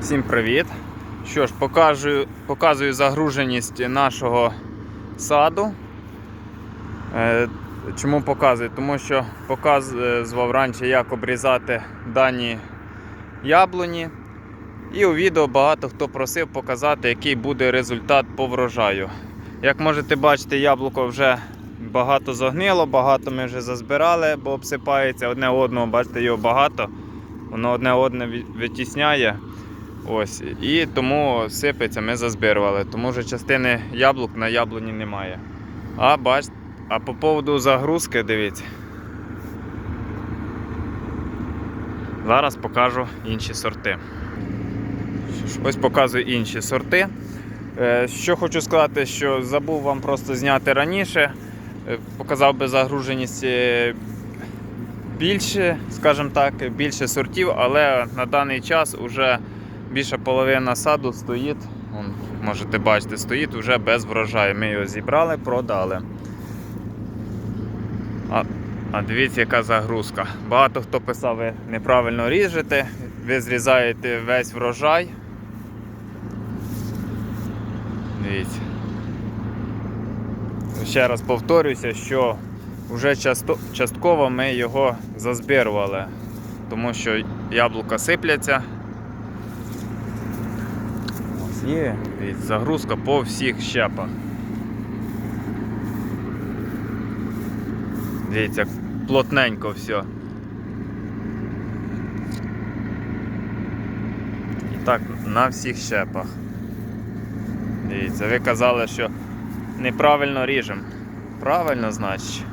Всім привіт! Що ж, покажу, показую загруженість нашого саду. Е, Чому показую? Тому що показував раніше, як обрізати дані яблуні. І у відео багато хто просив показати, який буде результат по врожаю. Як можете бачити, яблуко вже багато загнило, багато ми вже зазбирали, бо обсипається одне одного, бачите, його багато. Воно одне одне витісняє. Ось. І тому сипеться, ми зазбирували. Тому вже частини яблук на яблуні немає. А бач, а по поводу загрузки, дивіться. Зараз покажу інші сорти. Ось показую інші сорти. Е, Що хочу сказати, що забув вам просто зняти раніше. Е, Показав би загруженість е, більше, скажімо так, більше сортів, але на даний час вже більша половина саду стоїть. Вон, можете бачити, стоїть вже без врожаю. Ми його зібрали, продали. А, а дивіться, яка загрузка. Багато хто писав, ви неправильно ріжете, ви зрізаєте весь врожай. Дивіться. Ще раз повторюся, що вже часто- частково ми його зазбирували, тому що яблука сипляться. Є дивіться, загрузка по всіх щепах. Дивіться, плотненько все. І так на всіх щепах. Дивіться, ви казали, що неправильно ріжемо. Правильно, значить.